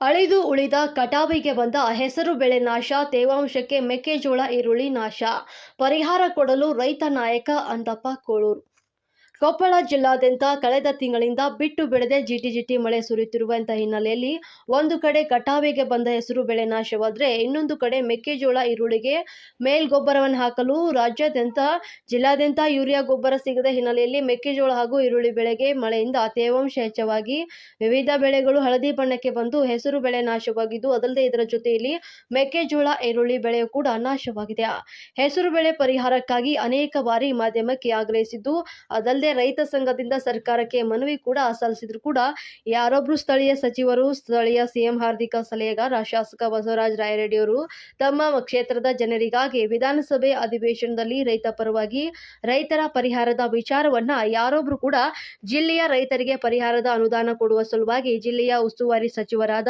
ಅಳಿದು ಉಳಿದ ಕಟಾವಿಗೆ ಬಂದ ಹೆಸರು ಬೆಳೆ ನಾಶ, ತೇವಾಂಶಕ್ಕೆ ಮೆಕ್ಕೆಜೋಳ ಈರುಳ್ಳಿ ನಾಶ. ಪರಿಹಾರ ಕೊಡಲು ರೈತ ನಾಯಕ ಅಂದಪ್ಪ ಕೋಳೂರು. ಕೊಪ್ಪಳ ಜಿಲ್ಲಾದ್ಯಂತ ಕಳೆದ ತಿಂಗಳಿಂದ ಬಿಟ್ಟು ಬಿಡದೆ ಜಿಟಿ ಜಿಟಿ ಮಳೆ ಸುರಿಯುತ್ತಿರುವಂತಹ ಹಿನ್ನೆಲೆಯಲ್ಲಿ ಒಂದು ಕಡೆ ಕಟಾವಿಗೆ ಬಂದ ಹೆಸರು ಬೆಳೆ ನಾಶವಾದರೆ ಇನ್ನೊಂದು ಕಡೆ ಮೆಕ್ಕೆಜೋಳ ಈರುಳ್ಳಿಗೆ ಮೇಲ್ಗೊಬ್ಬರವನ್ನು ಹಾಕಲು ರಾಜ್ಯಾದ್ಯಂತ ಜಿಲ್ಲಾದ್ಯಂತ ಯೂರಿಯಾ ಗೊಬ್ಬರ ಸಿಗದ ಹಿನ್ನೆಲೆಯಲ್ಲಿ ಮೆಕ್ಕೆಜೋಳ ಹಾಗೂ ಈರುಳ್ಳಿ ಬೆಳೆಗೆ ಮಳೆಯಿಂದ ತೇವಾಂಶ ಹೆಚ್ಚವಾಗಿ ವಿವಿಧ ಬೆಳೆಗಳು ಹಳದಿ ಬಣ್ಣಕ್ಕೆ ಬಂದು ಹೆಸರು ಬೆಳೆ ನಾಶವಾಗಿದ್ದು, ಅದಲ್ಲದೆ ಇದರ ಜೊತೆಯಲ್ಲಿ ಮೆಕ್ಕೆಜೋಳ ಈರುಳ್ಳಿ ಬೆಳೆಯೂ ಕೂಡ ನಾಶವಾಗಿದೆ. ಹೆಸರು ಬೆಳೆ ಪರಿಹಾರಕ್ಕಾಗಿ ಅನೇಕ ಬಾರಿ ಮಾಧ್ಯಮಕ್ಕೆ ಆಗ್ರಹಿಸಿದ್ದು, ಅದಲ್ಲದೆ ರೈತ ಸಂಘದಿಂದ ಸರ್ಕಾರಕ್ಕೆ ಮನವಿ ಕೂಡ ಸಲ್ಲಿಸಿದ್ರು ಕೂಡ. ಯಾರೊಬ್ರು ಸ್ಥಳೀಯ ಸಚಿವರು, ಸ್ಥಳೀಯ ಸಿಎಂ ಹಾರ್ದಿಕ ಸಲಹೆಗಾರ, ಶಾಸಕ ಬಸವರಾಜ ರಾಯರೆಡ್ಡಿಯವರು ತಮ್ಮ ಕ್ಷೇತ್ರದ ಜನರಿಗಾಗಿ ವಿಧಾನಸಭೆ ಅಧಿವೇಶನದಲ್ಲಿ ರೈತ ಪರವಾಗಿ ರೈತರ ಪರಿಹಾರದ ವಿಚಾರವನ್ನ ಯಾರೊಬ್ರು ಕೂಡ ಜಿಲ್ಲೆಯ ರೈತರಿಗೆ ಪರಿಹಾರದ ಅನುದಾನ ಕೊಡುವ ಸಲುವಾಗಿ ಜಿಲ್ಲೆಯ ಉಸ್ತುವಾರಿ ಸಚಿವರಾದ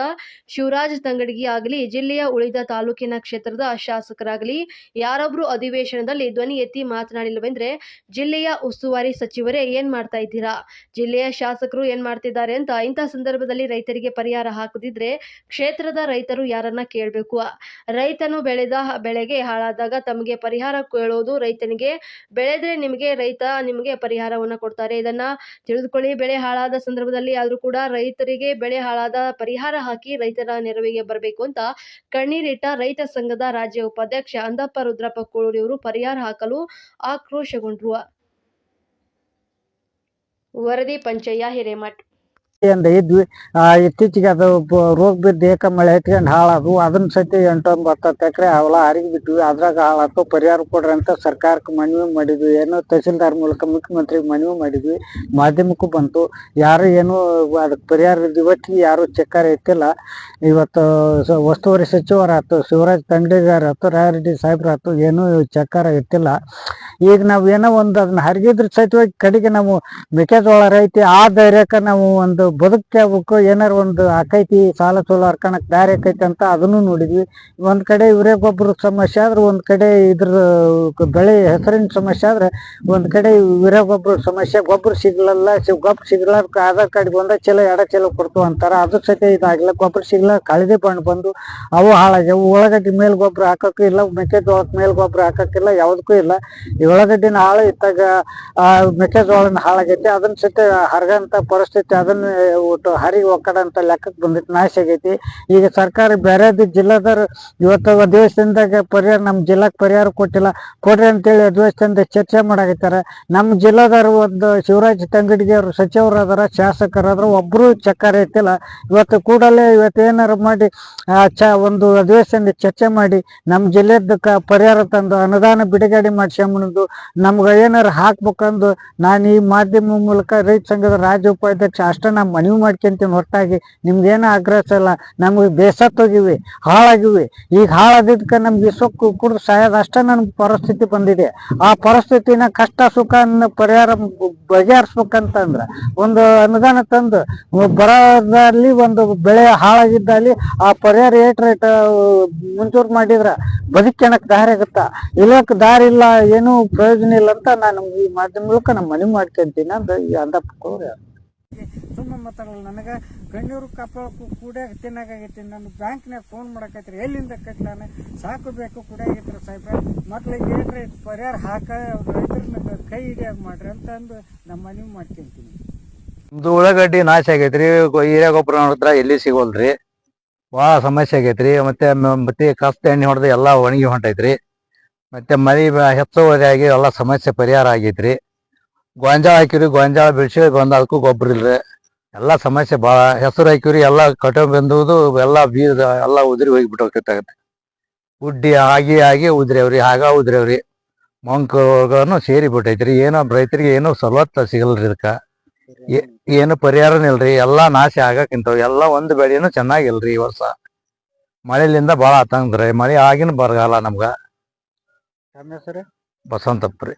ಶಿವರಾಜ್ ತಂಗಡಗಿ ಆಗಲಿ, ಜಿಲ್ಲೆಯ ಉಳಿದ ತಾಲೂಕಿನ ಕ್ಷೇತ್ರದ ಶಾಸಕರಾಗಲಿ, ಯಾರೊಬ್ರು ಅಧಿವೇಶನದಲ್ಲಿ ಧ್ವನಿ ಎತ್ತಿ ಮಾತನಾಡಿಲ್ಲವೆಂದ್ರೆ ಜಿಲ್ಲೆಯ ಉಸ್ತುವಾರಿ ಸಚಿವರೇ ಏನ್ ಮಾಡ್ತಾ ಇದ್ದೀರಾ? ಜಿಲ್ಲೆಯ ಶಾಸಕರು ಏನ್ ಮಾಡ್ತಿದ್ದಾರೆ ಅಂತ ಇಂತಹ ಸಂದರ್ಭದಲ್ಲಿ ರೈತರಿಗೆ ಪರಿಹಾರ ಹಾಕದಿದ್ರೆ ಕ್ಷೇತ್ರದ ರೈತರು ಯಾರನ್ನ ಕೇಳಬೇಕು? ರೈತನು ಬೆಳೆದ ಬೆಳೆಗೆ ಹಾಳಾದಾಗ ತಮಗೆ ಪರಿಹಾರ ಕೇಳೋದು ರೈತನಿಗೆ, ಬೆಳೆದ್ರೆ ನಿಮಗೆ ರೈತ ನಿಮಗೆ ಪರಿಹಾರವನ್ನ ಕೊಡ್ತಾರೆ. ಇದನ್ನ ತಿಳಿದುಕೊಳ್ಳಿ. ಬೆಳೆ ಹಾಳಾದ ಸಂದರ್ಭದಲ್ಲಿ ಆದ್ರೂ ಕೂಡ ರೈತರಿಗೆ ಬೆಳೆ ಹಾಳಾದ ಪರಿಹಾರ ಹಾಕಿ ರೈತರ ನೆರವಿಗೆ ಬರಬೇಕು ಅಂತ ಕಣ್ಣೀರಿಟ್ಟ ರೈತ ಸಂಘದ ರಾಜ್ಯ ಉಪಾಧ್ಯಕ್ಷ ಅಂದಪ್ಪ ರುದ್ರಪ್ಪ ಕೋಳೂರಿಯವರು ಪರಿಹಾರ ಹಾಕಲು ಆಕ್ರೋಶಗೊಂಡ್ರು. वरदी पंचया हिरेमठ ಅಂತ ಇದ್ವಿ ಆ, ಇತ್ತೀಚೆಗೆ ಅದು ರೋಗ ಬಿದ್ದು ಏಕ ಮಳೆ ಹತ್ಕೊಂಡು ಹಾಳಾದ್ವು ಅದನ್ನ ಸತಿ ಎಂಟೊಂಬತ್ತು ಎಕರೆ ಹೊಲ ಹರಿಗಿ ಬಿಟ್ವಿ ಅದ್ರಾಗ ಹಾಳಾತು ಪರಿಹಾರ ಕೊಡ್ರಿ ಅಂತ ಸರ್ಕಾರಕ್ಕೆ ಮನವಿ ಮಾಡಿದ್ವಿ. ಏನೋ ತಹಸೀಲ್ದಾರ್ ಮೂಲಕ ಮುಖ್ಯಮಂತ್ರಿಗೆ ಮನವಿ ಮಾಡಿದ್ವಿ. ಮಾಧ್ಯಮಕ್ಕೂ ಬಂತು. ಯಾರು ಏನು ಅದಕ್ಕೆ ಪರಿಹಾರ ಇವತ್ತಿಗೆ ಯಾರು ಚಕ್ಕರ ಎತ್ತಿಲ್ಲ ಇವತ್ತು ಉಸ್ತುವಾರಿ ಸಚಿವರಾತು ಶಿವರಾಜ್ ತಂಗಡಿಗಾರ ಆತು, ರಾಯರೆಡ್ಡಿ ಸಾಹೇಬ್ರಾತು ಏನೂ ಚಕ್ಕಾರ ಎತ್ತಿಲ್ಲ ಈಗ ನಾವು ಏನೋ ಒಂದು ಅದನ್ನ ಹರಿಗಿದ್ರ ಸಹಿತವಾಗಿ ಕಡೆಗೆ ನಾವು ಮೆಕ್ಕೆಜೋಳ ರೈತಿ ಆ ಧೈರ್ಯಕ್ಕೆ ನಾವು ಒಂದು ಬದುಕಕ್ಕೆ ಆಗ್ಬೇಕು ಏನಾರ ಒಂದು ಆಕೈತಿ, ಸಾಲ ಸೋಲ ಹರ್ಕಣಕ್ ದಾರಿ ಆಕೈತಿ ಅಂತ ಅದನ್ನು ನೋಡಿದ್ವಿ. ಒಂದ್ ಕಡೆ ಇವರೇ ಗೊಬ್ಬರ ಸಮಸ್ಯೆ ಆದ್ರೆ, ಒಂದ್ ಕಡೆ ಇದ್ರ ಬೆಳೆ ಹೆಸರಿನ ಸಮಸ್ಯೆ ಆದ್ರೆ, ಒಂದ್ ಕಡೆ ಇವರೇ ಗೊಬ್ಬರ ಸಮಸ್ಯೆ, ಗೊಬ್ಬರ ಸಿಗ್ಲಲ್ಲ ಗೊಬ್ಬರ ಸಿಗ್ಲಾರ್ಕ ಆಧಾರ್ ಕಾರ್ಡ್ ಒಂದ ಚಲೋ ಎರಡ ಚಲೋ ಕೊಡ್ತು ಅಂತಾರ. ಅದ್ರ ಸಹಿತ ಇದಾಗಿಲ್ಲ ಗೊಬ್ಬರ ಸಿಗ್ಲ, ಕಳದೆ ಬಣ್ಣ ಬಂದು, ಅವು ಹಾಳಾಗ್ಯಾವ. ಉಳ್ಳಾಗಡ್ಡಿ ಮೇಲ್ ಗೊಬ್ಬರ ಹಾಕಕ್ಕೂ ಇಲ್ಲ ಮೆಕ್ಕೆಜೋಳಕ್ಕೆ ಮೇಲ್ ಗೊಬ್ಬರ ಹಾಕಕ್ಕಿಲ್ಲ, ಯಾವ್ದಕ್ಕೂ ಇಲ್ಲ. ಉಳ್ಳಾಗಡ್ಡಿನ ಹಾಳು ಇತ್ತಾಗ, ಆ ಮೆಕ್ಕೆಜೋಳನ ಹಾಳಾಗೈತಿ. ಅದನ್ನ ಸಹಿತ ಹರಗಂತ ಪರಿಸ್ಥಿತಿ, ಅದನ್ನ ಒಟ್ಟು ಹರಿ ಒಕ್ಕಡಂತ ಲೆಕ್ಕಕ್ಕೆ ಬಂದಿತ್ತು, ನಾಶ ಆಗೈತಿ. ಈಗ ಸರ್ಕಾರ ಬೇರೆದು ಜಿಲ್ಲಾದವ್ರು ಇವತ್ತು ಅಧಿವೇಶನದಾಗ ಪರಿಹಾರ ನಮ್ಮ ಜಿಲ್ಲಾಕ್ ಪರಿಹಾರ ಕೊಟ್ಟಿಲ್ಲ. ಕೊಡ್ರಿ ಅಂತೇಳಿ ಅಧಿವೇಶನದ ಚರ್ಚೆ ಮಾಡಾಕತ್ತಾರ. ನಮ್ಮ ಜಿಲ್ಲಾದವ್ರು ಒಂದು ಶಿವರಾಜ್ ತಂಗಡಿಗೆ ಅವರು ಸಚಿವರಾದ್ರ, ಶಾಸಕರಾದ್ರ, ಒಬ್ರು ಚಕ್ಕಾರ ಐತಿಲ್ಲ ಇವತ್ತು ಕೂಡಲೇ ಇವತ್ತು ಏನಾರು ಮಾಡಿ ಚ, ಒಂದು ಅಧಿವೇಶನದ ಚರ್ಚೆ ಮಾಡಿ ನಮ್ಮ ಜಿಲ್ಲೆದ ಪರಿಹಾರ ತಂದು, ಅನುದಾನ ಬಿಡುಗಡೆ ಮಾಡ್ಸ್ಕೊಂಬಂದು ನಮ್ಗೆ ಏನಾರು ಹಾಕ್ಬೇಕಂದು ನಾನು ಈ ಮಾಧ್ಯಮ ಮೂಲಕ ರೈತ ಸಂಘದ ರಾಜ್ಯ ಉಪಾಧ್ಯಕ್ಷ ಅಷ್ಟ ನಾ ಮನವಿ ಮಾಡ್ಕೊಂತೀನಿ ಹೊರತಾಗಿ ನಿಮ್ಗೇನು ಆಗ್ರಹಿಸಲ್ಲ, ನಮ್ಗೆ ಬೇಸತ್ತೋಗಿವಿ, ಹಾಳಾಗಿವಿ. ಈಗ ಹಾಳಾದಿದ್ಕ ನಮ್ಗೆ ಸೊಕ್ಕು ಕುಡ್ದು ಸಾಯೋದು ಅಷ್ಟೇ ನನ್ಗೆ ಪರಿಸ್ಥಿತಿ ಬಂದಿದೆ. ಆ ಪರಿಸ್ಥಿತಿನ ಕಷ್ಟ ಸುಖ ಪರಿಹಾರ ಬಗೆಹರಿಸ್ಬೇಕಂತಂದ್ರೆ, ಒಂದು ಅನುದಾನ ತಂದು ಬರೋದಲ್ಲಿ ಒಂದು ಬೆಳೆ ಹಾಳಾಗಿದ್ದಲ್ಲಿ ಆ ಪರಿಹಾರ ಏಟ್ ರೇಟ್ ಮುಂಚೂರು ಮಾಡಿದ್ರ ಬದುಕಣಕ್ ದಾರಿ ಆಗುತ್ತಾ? ಇಲ್ಲಕ್ಕೆ ದಾರಿ ಇಲ್ಲ, ಏನೂ ಪ್ರಯೋಜನ ಇಲ್ಲ ಅಂತ ನಾನು ಈ ಮಾಧ್ಯಮ ಮೂಲಕ ನಮ್ಮ ಮನವಿ ಮಾಡ್ಕೊಂತೀನಿ ಅಂತ ಈ ಅಂದಪ್ಪ ಸುಮ್ಮನೆ ಮಾತಾಡಲ್ಲ, ನನಗೆ ಕಣ್ಣೀರು ಕಾಪಾಡಕ್ಕು ಕೂಡ ತಿನ್ನಾಗೈತಿ ನಾನು ಬ್ಯಾಂಕ್ನಾಗ ಫೋನ್ ಮಾಡಕೈತ್ರಿ ಎಲ್ಲಿಂದ ಕಟ್ಲಾನ ಸಾಕು ಬೇಕು ಕೂಡ ಆಗೈತ್ರಿ ಸಾಹೇಬ್ರ. ಮಕ್ಳಿಗೆ ಏನ್ರಿ ಪರಿಹಾರ ಹಾಕ, ರೈತರನ್ನ ಕೈ ಹಿಡಿಯಾಗ ಮಾಡ್ರಿ ಅಂತ ಅಂದು ನಮ್ಮ ಮನವಿ ಮಾಡ್ಕೊಂತೀನಿ. ನಮ್ದು ಉಳ್ಳಾಗಡ್ಡಿ ನಾಶ ಆಗೈತ್ರಿ. ಗೊ- ಹೀರೆ ಗೊಬ್ಬರ ನೋಡಿದ್ರ ಎಲ್ಲಿ ಸಿಗೋಲ್ರಿ? ಭಾಳ ಸಮಸ್ಯೆ ಆಗೈತ್ರಿ. ಮತ್ತೆ ಮತ್ತೆ ಕಸ್ತ ಎಣ್ಣೆ ಹೊಡೆದು ಎಲ್ಲಾ ಒಣಗಿ ಹೊಂಟೈತ್ರಿ. ಮತ್ತೆ ಬ- ಹೆಚ್ಚುವರಿಯಾಗಿ ಎಲ್ಲಾ ಸಮಸ್ಯೆ ಪರಿಹಾರ ಆಗೈತ್ರಿ. ಗೋಂಜಾಳ ಹಾಕಿವ್ರಿ ಗೋಂಜಾಳ ಬೆಳ್ಸಿ ಬಂದ ಅದಕ್ಕೂ ಗೊಬ್ಬರ ಇಲ್ರಿ. ಎಲ್ಲಾ ಸಮಸ್ಯೆ ಭಾಳ ಹೆಸರು ಹಾಕಿವ್ರಿ ಎಲ್ಲಾ ಕಟೋ ಬಂದುವುದು ಎಲ್ಲಾ ಬೀಜ ಎಲ್ಲಾ ಉದುರಿ ಹೋಗಿ ಬಿಟ್ಟೋಗ್ತೈತೆ ಉಡ್ಡಿ ಆಗಿ ಆಗಿ ಉದ್ರೇವ್ರಿ ಆಗ ಉದ್ರೇವ್ರಿ ಮಂಕನು ಸೇರಿ ಬಿಟ್ಟೈತ್ರಿ ಏನೋ ರೈತರಿಗೆ ಏನೋ ಸಲವತ್ತ ಸಿಗಲ್ರಿ ಇದಕ್ಕ. ಏನು ಪರಿಹಾರನ ಇಲ್ರಿ ಎಲ್ಲಾ ನಾಶ ಆಗಕ್ಕಿಂತವ್ ಎಲ್ಲಾ ಒಂದ್ ಬೆಳೆನು ಚೆನ್ನಾಗಿಲ್ರಿ ಈ ವರ್ಷ. ಮಳೆಲಿಂದ ಬಾಳ ಆತಂಗ್ರಿ ಮಳೆ ಆಗಿನ ಬರಗಾಲ ನಮ್ಗ. ಬಸವಂತಪ್ಪ ರೀ.